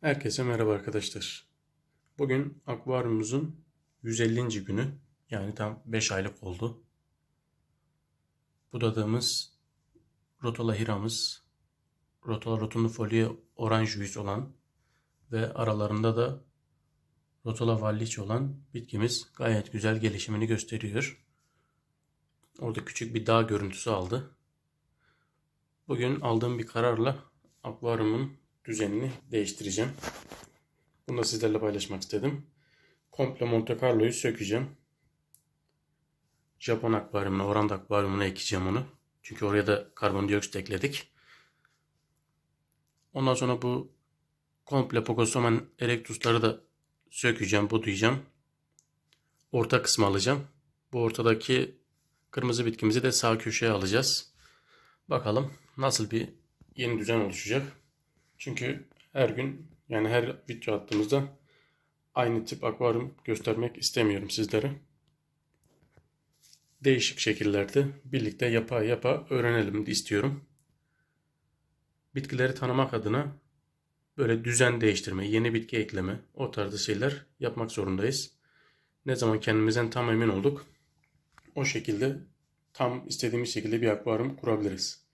Herkese merhaba arkadaşlar. Bugün akvaryumumuzun 150. günü. Yani tam 5 aylık oldu. Budadığımız Rotola hiramız, Rotola rotundifolia oranjüis olan ve aralarında da Rotola valliç olan bitkimiz gayet güzel gelişimini gösteriyor. Orada küçük bir dağ görüntüsü aldı. Bugün aldığım bir kararla akvaryumun düzenini değiştireceğim. Bunu da sizlerle paylaşmak istedim. Komple Monte Carlo'yu sökeceğim. Japon akvaryumuna, Oranda akvaryumuna ekeceğim onu. Çünkü oraya da karbondioksit ekledik. Ondan sonra bu komple Pocosoman erectusları da sökeceğim, budayacağım. Orta kısmı alacağım. Bu ortadaki kırmızı bitkimizi de sağ köşeye alacağız. Bakalım nasıl bir yeni düzen oluşacak. Çünkü her gün yani her video attığımızda aynı tip akvaryum göstermek istemiyorum sizlere. Değişik şekillerde birlikte yapa yapa öğrenelim istiyorum. Bitkileri tanımak adına böyle düzen değiştirme, yeni bitki ekleme, o tarzda şeyler yapmak zorundayız. Ne zaman kendimizden tam emin olduk, o şekilde tam istediğimiz şekilde bir akvaryum kurabiliriz.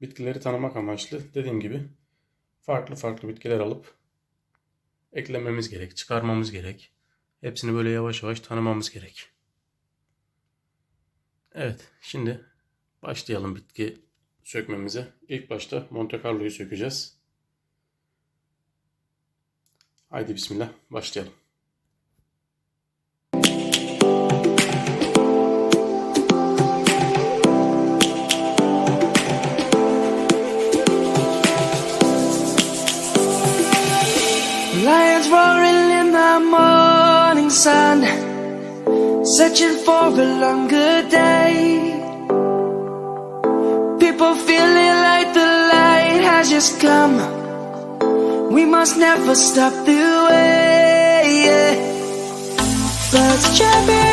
Bitkileri tanımak amaçlı dediğim gibi farklı farklı bitkiler alıp eklememiz gerek, çıkarmamız gerek. Hepsini böyle yavaş yavaş tanımamız gerek. Evet, şimdi başlayalım bitki sökmemize. İlk başta Monte Carlo'yu sökeceğiz. Haydi bismillah başlayalım. Sun, searching for a longer day. People feeling like the light has just come. We must never stop the way. Birds jumping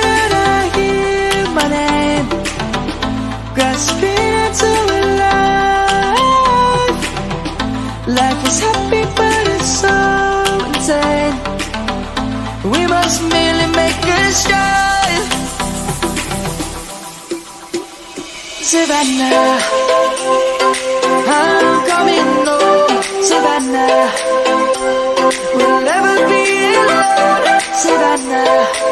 We must merely a start. Savannah, I'm coming home. Savannah, we'll never be alone. Savannah,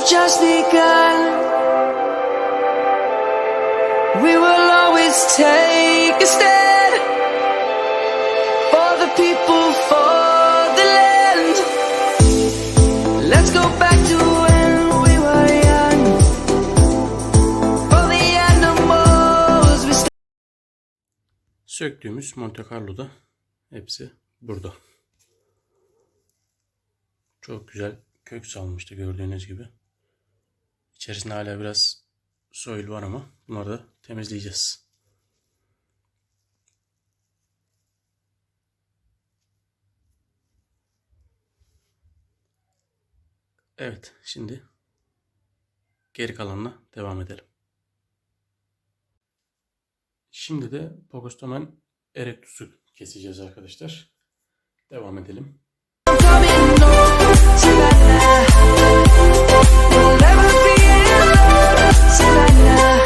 have just begun. We will always take a stand for the people, for the land. Let's go back. Söktüğümüz Monte Carlo'da hepsi burada. Çok güzel kök salmıştı gördüğünüz gibi. İçerisinde hala biraz soil var ama bunları da temizleyeceğiz. Evet, şimdi geri kalanına devam edelim. Şimdi de Pogostomen erectus'u keseceğiz arkadaşlar. Devam edelim. sana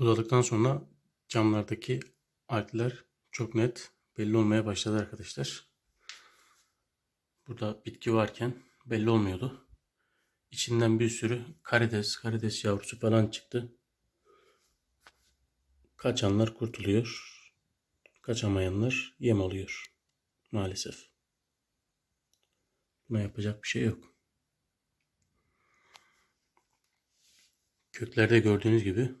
Budadıktan sonra camlardaki algler çok net belli olmaya başladı arkadaşlar. Burada bitki varken belli olmuyordu. İçinden bir sürü karides, karides yavrusu falan çıktı. Kaçanlar kurtuluyor. Kaçamayanlar yem oluyor. Maalesef. Buna yapacak bir şey yok. Köklerde gördüğünüz gibi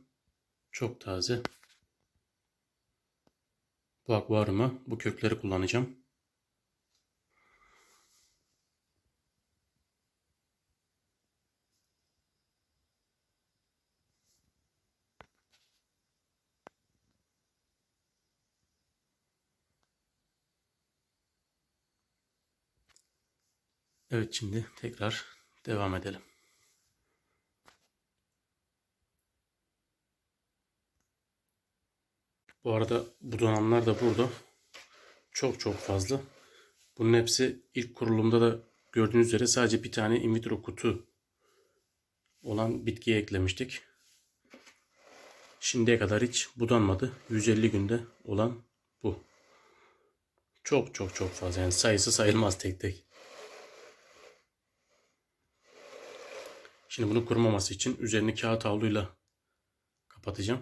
çok taze. Bu akvaryuma bu kökleri kullanacağım. Evet şimdi tekrar devam edelim. Bu arada bu donanımlar da burada. Çok çok fazla. Bunun hepsi ilk kurulumda da gördüğünüz üzere sadece bir tane in vitro kutu olan bitkiye eklemiştik. Şimdiye kadar hiç budanmadı. 150 günde olan bu. Çok çok çok fazla. Yani sayısı sayılmaz tek tek. Şimdi bunu kurumaması için üzerini kağıt havluyla kapatacağım.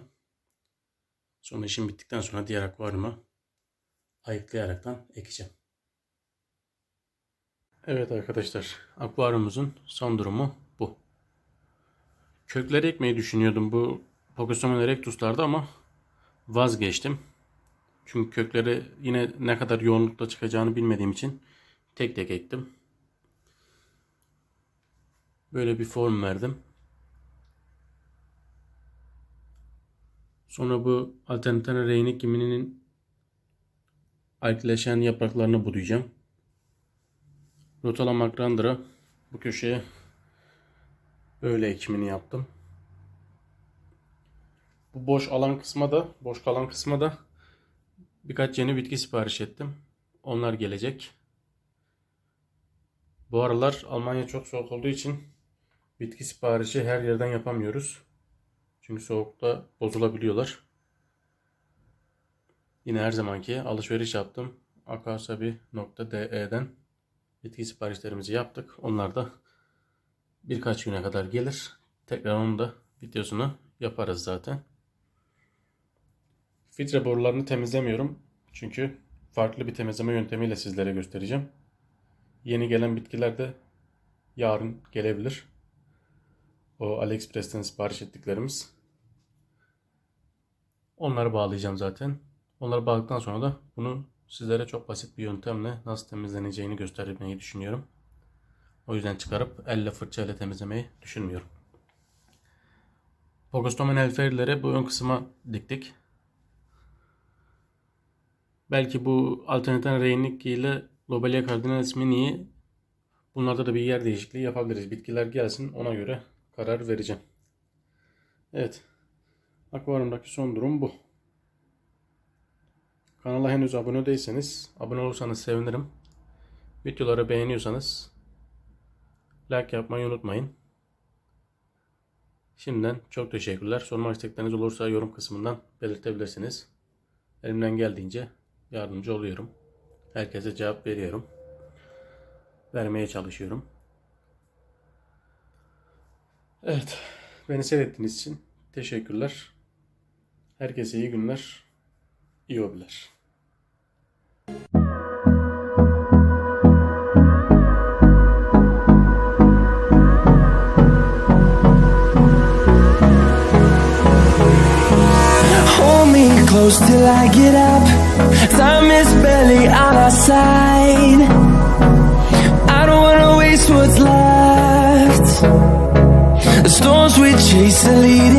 Sonra işim bittikten sonra diğer akvaryuma ayıklayaraktan ekeceğim. Evet arkadaşlar, akvaryumumuzun son durumu bu. Kökleri ekmeyi düşünüyordum bu Pokosomon erectus'larda ama vazgeçtim. Çünkü kökleri yine ne kadar yoğunlukta çıkacağını bilmediğim için tek tek ektim. Böyle bir form verdim. Sonra bu Alternatana reynik kiminin alkileşen yapraklarını budayacağım. Rotala makrandra bu köşeye böyle ekimini yaptım. Bu boş alan kısma da boş kalan kısma da birkaç yeni bitki sipariş ettim. Onlar gelecek. Bu aralar Almanya çok soğuk olduğu için bitki siparişi her yerden yapamıyoruz. Çünkü soğukta bozulabiliyorlar. Yine her zamanki alışveriş yaptım. akasabi.de'den bitki siparişlerimizi yaptık. Onlar da birkaç güne kadar gelir. Tekrar onun da videosunu yaparız zaten. Filtre borularını temizlemiyorum. Çünkü farklı bir temizleme yöntemiyle sizlere göstereceğim. Yeni gelen bitkiler de yarın gelebilir. O AliExpress'ten sipariş ettiklerimiz. Onları bağlayacağım zaten. Onları bağladıktan sonra da bunu sizlere çok basit bir yöntemle nasıl temizleneceğini göstermeyi düşünüyorum. O yüzden çıkarıp elle fırçayla temizlemeyi düşünmüyorum. Pogostomen elferileri bu ön kısma diktik. Belki bu alternatif reynik ile Lobelia cardinalis mini'yi bunlarda da bir yer değişikliği yapabiliriz. Bitkiler gelsin ona göre karar vereceğim. Evet. Akvaryumdaki son durum bu. Kanala henüz abone değilseniz abone olursanız sevinirim. Videoları beğeniyorsanız like yapmayı unutmayın. Şimdiden çok teşekkürler. Sormak istekleriniz olursa yorum kısmından belirtebilirsiniz. Elimden geldiğince yardımcı oluyorum. Herkese cevap veriyorum. Vermeye çalışıyorum. Evet. Beni seyrettiğiniz için teşekkürler. Herkese iyi günler. İyi hobiler. Close till I get up. Time is barely on our side. I don't wanna waste what's left. The storms we chase are leading